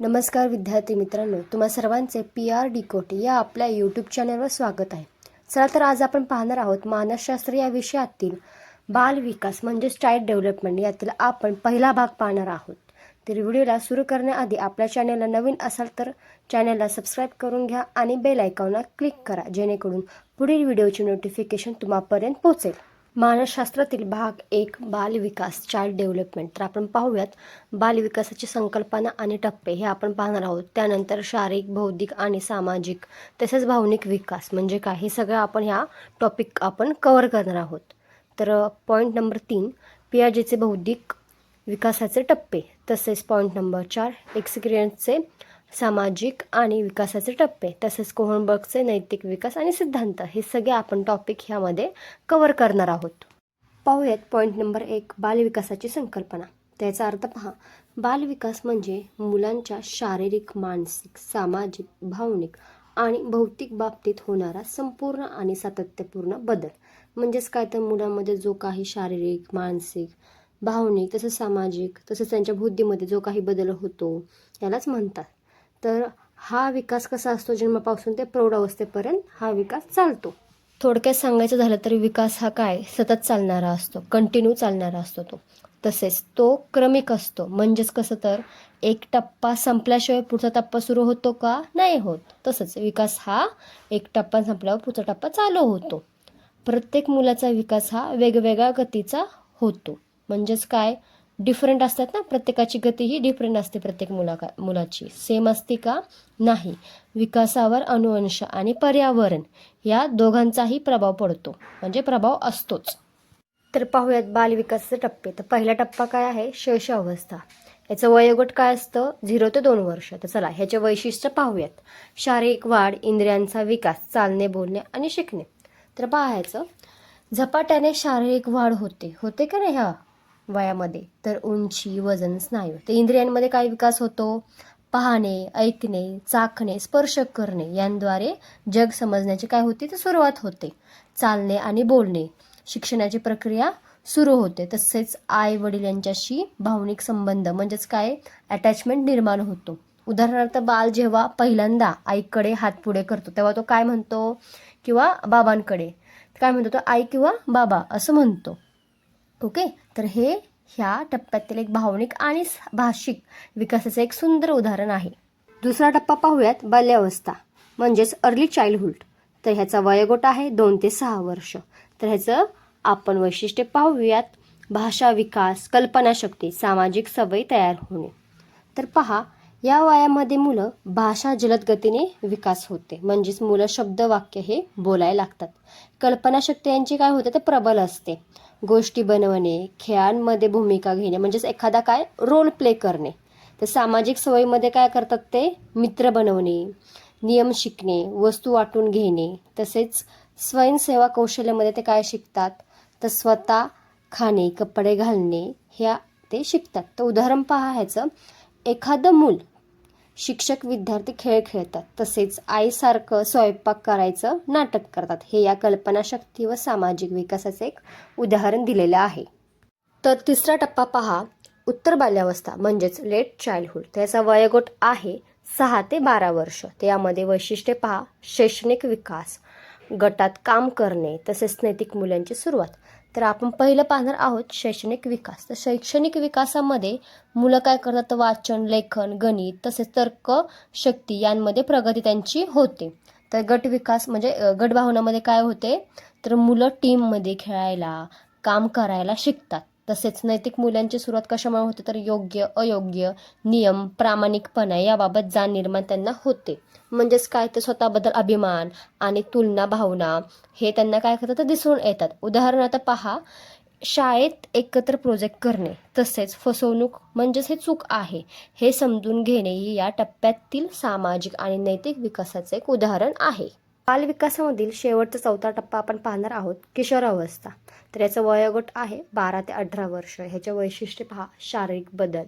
नमस्कार विद्यार्थी मित्रांनो तुम्हा सर्वांचे पी आर डी कोट या आपल्या यूट्यूब चॅनलवर स्वागत आहे. चला तर आज आपण पाहणार आहोत मानसशास्त्र या विषयातील बाल विकास म्हणजेच चाइल्ड डेव्हलपमेंट यातील आपण पहिला भाग पाहणार आहोत. तर व्हिडिओला सुरू करण्याआधी आपल्या चॅनलला नवीन असाल तर चॅनलला सबस्क्राईब करून घ्या आणि बेल आयकॉनला क्लिक करा जेणेकरून पुढील व्हिडिओची नोटिफिकेशन तुम्हापर्यंत पोहोचेल. मानसशास्त्रातील भाग एक बालविकास चाइल्ड डेव्हलपमेंट. तर आपण पाहूयात बालविकासाची संकल्पना आणि टप्पे हे आपण पाहणार आहोत. त्यानंतर शारीरिक बौद्धिक आणि सामाजिक तसेच भावनिक विकास. म्हणजे काय? हे सगळं आपण ह्या टॉपिक आपण कवर करणार आहोत. तर पॉईंट नंबर तीन पियाजेचे बौद्धिक विकासाचे टप्पे. तसेच पॉईंट नंबर चार एक्सपिरियन्सचे सामाजिक आणि विकासाचे टप्पे तसेच कोहनबर्गचे नैतिक विकास आणि सिद्धांत हे सगळे आपण टॉपिक ह्यामध्ये कवर करणार आहोत. पाहूयात पॉईंट नंबर एक बालविकासाची संकल्पना. त्याचा अर्थ पहा बालविकास म्हणजे मुलांच्या शारीरिक मानसिक सामाजिक भावनिक आणि भौतिक बाबतीत होणारा संपूर्ण आणि सातत्यपूर्ण बदल. म्हणजेच काय? तर मुलांमध्ये जो काही शारीरिक मानसिक भावनिक तसंच सामाजिक तसंच त्यांच्या बुद्धीमध्ये जो काही बदल होतो यालाच म्हणतात. तर हा विकास कसा असतो जन्मापासून ते प्रौढावस्थेपर्यंत हा विकास चालतो. थोडक्यात सांगायचं झालं तर विकास हा काय? सतत चालणारा असतो कंटिन्यू चालणारा असतो तो. तसेच तो क्रमिक असतो. म्हणजेच कसं तर एक टप्पा संपल्याशिवाय पुढचा टप्पा सुरू होतो का? नाही होत. तसंच विकास हा एक टप्पा संपल्यावर पुढचा टप्पा चालू होतो. प्रत्येक मुलाचा विकास हा वेगवेगळ्या गतीचा होतो. म्हणजेच काय? डिफरंट असतात ना? प्रत्येकाची गती ही डिफरंट असते प्रत्येक मुलाका मुलाची. सेम असते का? नाही. विकासावर अनुवंश आणि पर्यावरण या दोघांचाही प्रभाव पडतो. म्हणजे प्रभाव असतोच. तर पाहूयात बालविकासाचे टप्पे. तर पहिला टप्पा काय आहे? शैशवावस्था याचं वयोगट काय असतं? झिरो ते दोन वर्ष. तर चला ह्याचे वैशिष्ट्य पाहूयात. शारीरिक वाढ इंद्रियांचा विकास चालणे बोलणे आणि शिकणे. तर पाहायचं झपाट्याने शारीरिक वाढ होते. होते का नाही? ह्या वयामध्ये. तर उंची वजन स्नायू. तर इंद्रियांमध्ये काय विकास होतो? पाहणे ऐकणे चाखणे स्पर्श करणे यांद्वारे जग समजण्याची काय होती? तर सुरुवात होते. चालणे आणि बोलणे. शिक्षणाची प्रक्रिया सुरू होते. तसेच आई वडील यांच्याशी भावनिक संबंध म्हणजेच काय? अटॅचमेंट निर्माण होतो. उदाहरणार्थ बाल जेव्हा पहिल्यांदा आईकडे हात पुढे करतो तेव्हा तो काय म्हणतो? किंवा बाबांकडे. काय म्हणतो? तो आई किंवा बाबा असं म्हणतो. ओके तर हे ह्या टप्प्यातील एक भावनिक आणि भाषिक विकासाचं एक सुंदर उदाहरण आहे. दुसरा टप्पा पाहूयात बाल्यावस्था म्हणजेच अर्ली चाइल्डहूड तर ह्याचा वयोगट आहे दोन ते सहा वर्ष. तर ह्याचं आपण वैशिष्ट्य पाहूयात भाषा विकास कल्पनाशक्ती सामाजिक सवयी तयार होणे. तर पहा या वयामध्ये मुलं भाषा जलद गतीने विकास होते. म्हणजेच मुलं शब्द वाक्य हे बोलायला लागतात. कल्पनाशक्ती यांची काय होते ते प्रबल असते. गोष्टी बनवणे खेळांमध्ये भूमिका घेणे म्हणजेच एखादा काय रोल प्ले करणे. तर सामाजिक सवयीमध्ये काय करतात ते? मित्र बनवणे नियम शिकणे वस्तू वाटून घेणे. तसेच स्वयंसेवा कौशल्यामध्ये ते काय शिकतात? तर स्वतः खाणे कपडे घालणे ह्या ते शिकतात. तर उदाहरण पहा ह्याचं. एखादं मूल शिक्षक विद्यार्थी खेळ खेळतात. तसेच आईसारखं स्वयंपाक करायचं नाटक करतात. हे या कल्पनाशक्ती व सामाजिक विकासाचे एक उदाहरण दिलेलं आहे. तर तिसरा टप्पा पहा. उत्तर बाल्यावस्था म्हणजेच लेट चाइल्डहुड त्याचा वयोगट आहे सहा ते बारा वर्ष. त्यामध्ये वैशिष्ट्ये पहा. शैक्षणिक विकास गटात काम करणे तसेच नैतिक मूल्यांची सुरुवात. तर आपण पहिलं पाहणार आहोत शैक्षणिक विकास. तर शैक्षणिक विकासामध्ये मुलं काय करतात? वाचन लेखन गणित तसेच तर्क शक्ती यांमध्ये प्रगती त्यांची होते. तर गट विकास म्हणजे गटभावनामध्ये गट भावनामध्ये काय होते? तर मुलं टीममध्ये खेळायला काम करायला शिकतात. तसेच नैतिक मूल्यांची सुरुवात कशामुळे होते तर योग्य अयोग्य नियम प्रामाणिकपणा याबाबत जाण निर्माण त्यांना होते. म्हणजेच काय? तर स्वतःबद्दल अभिमान आणि तुलना भावना हे त्यांना काय करतात? तर दिसून येतात. उदाहरणार्थ पहा. शाळेत एकत्र प्रोजेक्ट करणे. तसेच फसवणूक म्हणजेच हे चूक आहे. हे समजून घेणे ही या टप्प्यातील सामाजिक आणि नैतिक विकासाचे एक उदाहरण आहे. बालविकासामधील शेवटचा चौथा टप्पा आपण पाहणार आहोत किशोरावस्था तर याचं वयोगट आहे बारा ते अठरा वर्ष. ह्याच्या वैशिष्ट्य पहा शारीरिक बदल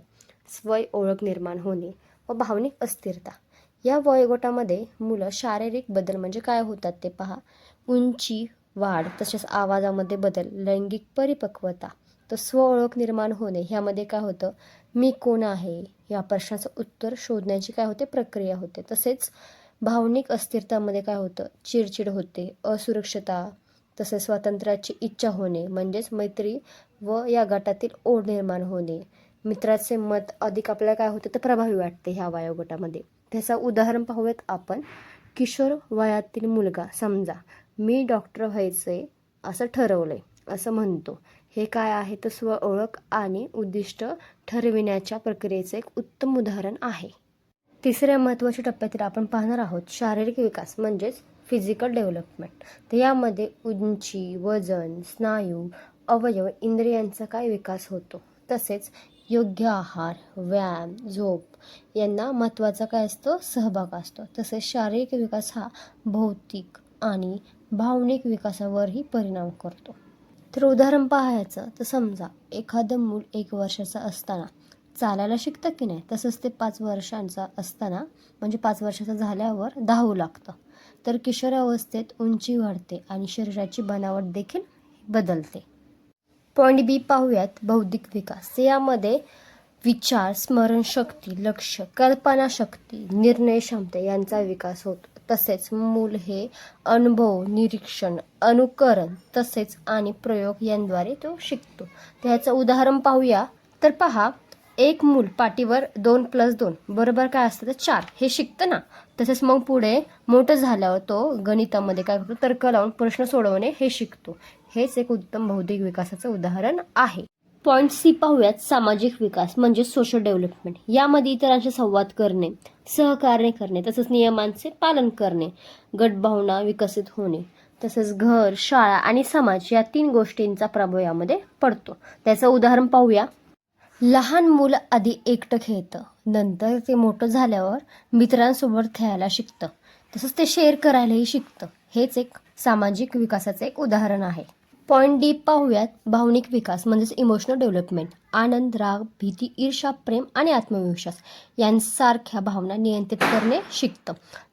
स्वय ओळख निर्माण होणे व भावनिक अस्थिरता. या वयोगटामध्ये मुलं शारीरिक बदल म्हणजे काय होतात ते पहा. उंची वाढ तसेच आवाजामध्ये बदल लैंगिक परिपक्वता तर स्व ओळख निर्माण होणे ह्यामध्ये काय होतं? मी कोण आहे? या प्रश्नाचं उत्तर शोधण्याची काय होते? प्रक्रिया होते. तसेच भावनिक अस्थिरतामध्ये काय होतं? चिडचिड होते असुरक्षता तसेच स्वातंत्र्याची इच्छा होणे म्हणजेच मैत्री व या गटातील ओढ निर्माण होणे. मित्राचे मत अधिक आपल्याला काय होतं तर प्रभावी वाटते ह्या वयोगटामध्ये. त्याचं उदाहरण पाहूयात आपण. किशोर वयातील मुलगा समजा मी डॉक्टर व्हायचे असं ठरवलं आहे असं म्हणतो. हे काय आहे? तर स्व ओळख आणि उद्दिष्ट ठरविण्याच्या प्रक्रियेचं एक उत्तम उदाहरण आहे. तिसऱ्या महत्त्वाच्या टप्प्यातील आपण पाहणार आहोत शारीरिक विकास म्हणजेच फिजिकल डेव्हलपमेंट तर यामध्ये उंची वजन स्नायू अवयव इंद्रियांचा काय विकास होतो? तसेच योग्य आहार व्यायाम झोप यांना महत्त्वाचा काय असतो? सहभाग असतो. तसेच शारीरिक विकास हा भौतिक आणि भावनिक विकासावरही परिणाम करतो. तर उदाहरण पाहायचं तर समजा एखादं मूल एक वर्षाचं असताना चालायला शिकतं की नाही? तसंच ते पाच वर्षांचा असताना म्हणजे पाच वर्षाचं झाल्यावर धावू लागतं. तर किशोरावस्थेत उंची वाढते आणि शरीराची बनावट देखील बदलते. पॉईंट बी पाहूयात बौद्धिक विकास. यामध्ये विचार स्मरणशक्ती लक्ष कल्पनाशक्ती निर्णय क्षमता यांचा विकास होतो. तसेच मूल हे अनुभव निरीक्षण अनुकरण तसेच आणि प्रयोग यांद्वारे तो शिकतो. त्याचं उदाहरण पाहूया. तर पहा एक मूल पाटीवर दोन प्लस दोन. बरोबर काय असतं तर चार. हे शिकतं ना. तसेच मग पुढे मोठं झाल्यावर तो गणितामध्ये काय करतो? तर्क लावून प्रश्न सोडवणे हे शिकतो. हेच एक उत्तम बौद्धिक विकासाचं उदाहरण आहे. पॉईंट सी पाहूयात. सामाजिक विकास म्हणजे सोशल डेव्हलपमेंट यामध्ये इतरांशी संवाद करणे सहकार्य करणे तसंच नियमांचे पालन करणे गटभावना विकसित होणे तसंच घर शाळा आणि समाज या तीन गोष्टींचा प्रभाव यामध्ये पडतो. त्याचं उदाहरण पाहूया. लहान मुलं आधी एकटं खेळतं. नंतर ते मोठं झाल्यावर मित्रांसोबत खेळायला शिकतं. तसंच ते शेअर करायलाही शिकतं. हेच एक सामाजिक विकासाचं एक उदाहरण आहे. पॉईंट डी पाहूयात. भावनिक विकास म्हणजेच इमोशनल डेव्हलपमेंट आनंद राग भीती ईर्षा प्रेम आणि आत्मविश्वास यांसारख्या भावना नियंत्रित करणे शिकतं.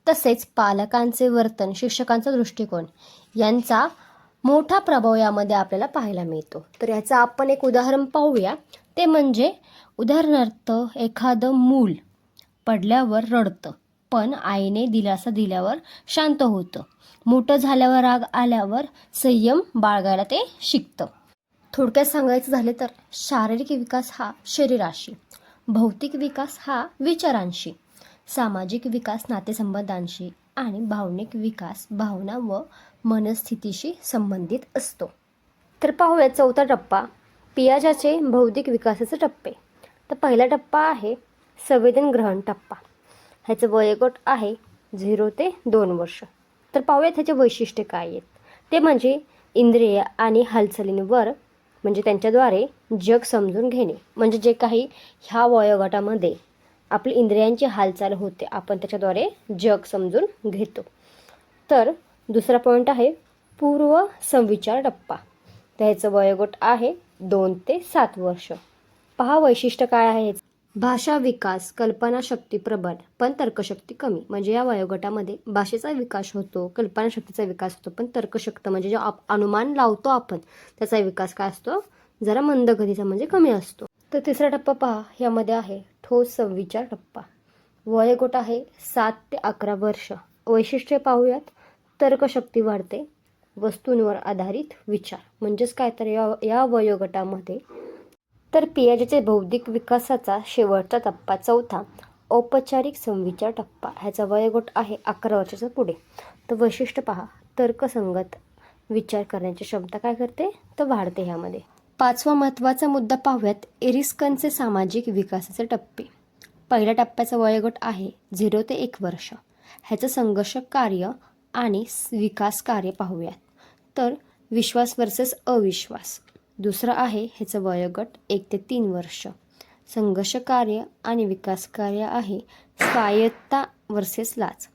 तसेच पालकांचे वर्तन शिक्षकांचा दृष्टिकोन यांचा मोठा प्रभाव यामध्ये आपल्याला पाहायला मिळतो. तर याचं आपण एक उदाहरण पाहूया. ते म्हणजे उदाहरणार्थ एखादं मूल पडल्यावर रडतं पण आईने दिलासा दिल्यावर शांत होतं. मोठं झाल्यावर राग आल्यावर संयम बाळगायला ते शिकतं. थोडक्यात सांगायचं झाले तर शारीरिक विकास हा शरीराशी भौतिक विकास हा विचारांशी सामाजिक विकास नातेसंबंधांशी आणि भावनिक विकास भावना व मनस्थितीशी संबंधित असतो. तर पाहूया चौथा टप्पा पियाजाचे बौद्धिक विकासाचे टप्पे. तर पहिला टप्पा आहे संवेदन ग्रहण टप्पा. ह्याचं वयोगट आहे झिरो ते दोन वर्ष. तर पाहूयात ह्याचे वैशिष्ट्य काय आहेत. ते म्हणजे इंद्रिय आणि हालचालींवर म्हणजे त्यांच्याद्वारे जग समजून घेणे. म्हणजे जे काही ह्या वयोगटामध्ये आपली इंद्रियांची हालचाल होते आपण त्याच्याद्वारे जग समजून घेतो. तर दुसरा पॉईंट आहे पूर्व संविचार टप्पा त्याचं वयोगट आहे दोन ते सात वर्ष. पहा वैशिष्ट्य काय आहे. भाषा विकास कल्पनाशक्ती प्रबळ पण तर्कशक्ती कमी. म्हणजे या वयोगटामध्ये भाषेचा विकास होतो कल्पनाशक्तीचा विकास होतो पण तर्कशक्त म्हणजे जो आप अनुमान लावतो आपण त्याचा विकास काय असतो? जरा मंदगतीचा म्हणजे कमी असतो. तर तिसरा टप्पा पहा यामध्ये आहे ठोस सव्वीचा टप्पा. वयोगट आहे सात ते अकरा वर्ष. वैशिष्ट्ये पाहूयात. तर्कशक्ती वाढते वस्तूंवर आधारित विचार. म्हणजेच काय तर या या वयोगटामध्ये. तर पियाजेचे बौद्धिक विकासाचा शेवटचा टप्पा चौथा औपचारिक संविचार टप्पा ह्याचा वयोगट आहे अकरा वर्षाच्या पुढे. तर वैशिष्ट्य पहा तर्कसंगत विचार करण्याची क्षमता काय करते? तर वाढते ह्यामध्ये. पाचवा महत्त्वाचा मुद्दा पाहूयात एरिस्कनचे सामाजिक विकासाचे टप्पे. पहिल्या टप्प्याचा वयोगट आहे झिरो ते एक वर्ष. ह्याचं संघर्ष कार्य आणि विकास कार्य पाहूयात. तर विश्वास वर्सेस अविश्वास. दुसरं आहे ह्याचं वयोगट एक ते तीन वर्ष. संघर्ष कार्य आणि विकास कार्य आहे स्वायत्ता वर्सेस लाच.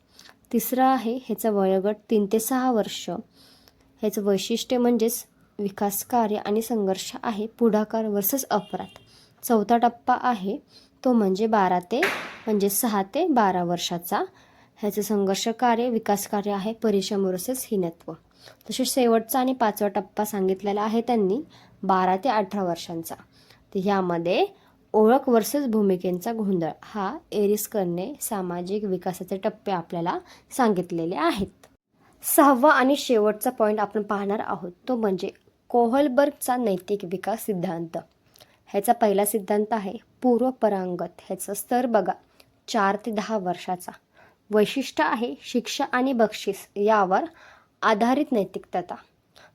तिसरं आहे ह्याचं वयोगट तीन ते सहा वर्ष. ह्याचं वैशिष्ट्य म्हणजेच विकास कार्य आणि संघर्ष आहे पुढाकार वर्सेस अपराध. चौथा टप्पा आहे तो म्हणजे बारा ते म्हणजे सहा ते बारा वर्षाचा ह्याचं संघर्ष कार्य विकास कार्य आहे परिश्रम वर्सेस हिनत्व तसेच शेवटचा आणि पाचवा टप्पा सांगितलेला आहे त्यांनी बारा ते अठरा वर्षांचा. तर ह्यामध्ये ओळख वर्सेस भूमिकेंचा गोंधळ. हा एरिस करणे सामाजिक विकासाचे टप्पे आपल्याला सांगितलेले आहेत. सहावा आणि शेवटचा पॉईंट आपण पाहणार आहोत. तो म्हणजे कोहलबर्गचा नैतिक विकास सिद्धांत. ह्याचा पहिला सिद्धांत आहे पूर्वपरांगत ह्याचा स्तर बघा चार ते दहा वर्षाचा. वैशिष्ट्य आहे शिक्षा आणि बक्षीस यावर आधारित नैतिकता.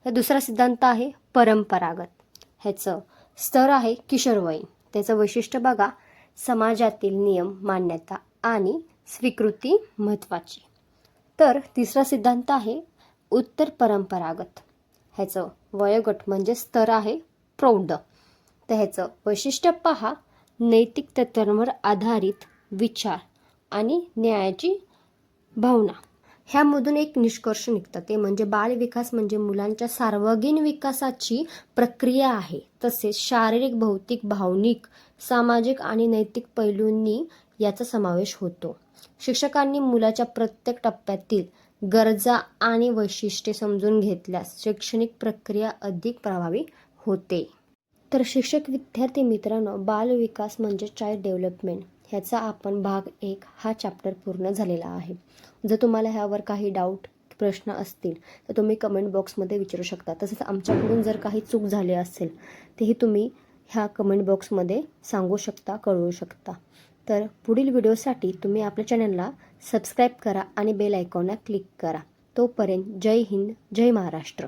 तर दुसरा सिद्धांत आहे परंपरागत. ह्याचं स्तर आहे किशोरवयीन. त्याचं वैशिष्ट्य बघा समाजातील नियम मान्यता आणि स्वीकृती महत्त्वाची. तर तिसरा सिद्धांत आहे उत्तर परंपरागत. ह्याचं वयोगट म्हणजे स्तर आहे प्रौढ. तर ह्याचं वैशिष्ट्य पहा नैतिक तत्वांवर आधारित विचार आणि न्यायाची भावना. ह्यामधून एक निष्कर्ष निघतं ते म्हणजे बालविकास म्हणजे मुलांच्या सार्वजनिक विकासाची प्रक्रिया आहे. तसेच शारीरिक भौतिक भावनिक सामाजिक आणि नैतिक पैलूंनी याचा समावेश होतो. शिक्षकांनी मुलाच्या प्रत्येक टप्प्यातील गरजा आणि वैशिष्ट्ये समजून घेतल्यास शैक्षणिक प्रक्रिया अधिक प्रभावी होते. तर शिक्षक विद्यार्थी मित्रांनो बालविकास म्हणजे चाइल्ड डेव्हलपमेंट. ह्याचा आपण भाग एक हा चॅप्टर पूर्ण झालेला आहे. जर तुम्हाला ह्यावर काही डाऊट प्रश्न असतील तर तुम्ही कमेंट बॉक्समध्ये विचारू शकता. तसेच आमच्याकडून जर काही चूक झाली असेल तेही तुम्ही ह्या कमेंट बॉक्समध्ये सांगू शकता कळवू शकता. तर पुढील व्हिडिओसाठी तुम्ही आपल्या चॅनलला सबस्क्राईब करा आणि बेल आयकॉनला क्लिक करा. तोपर्यंत जय हिंद जय महाराष्ट्र.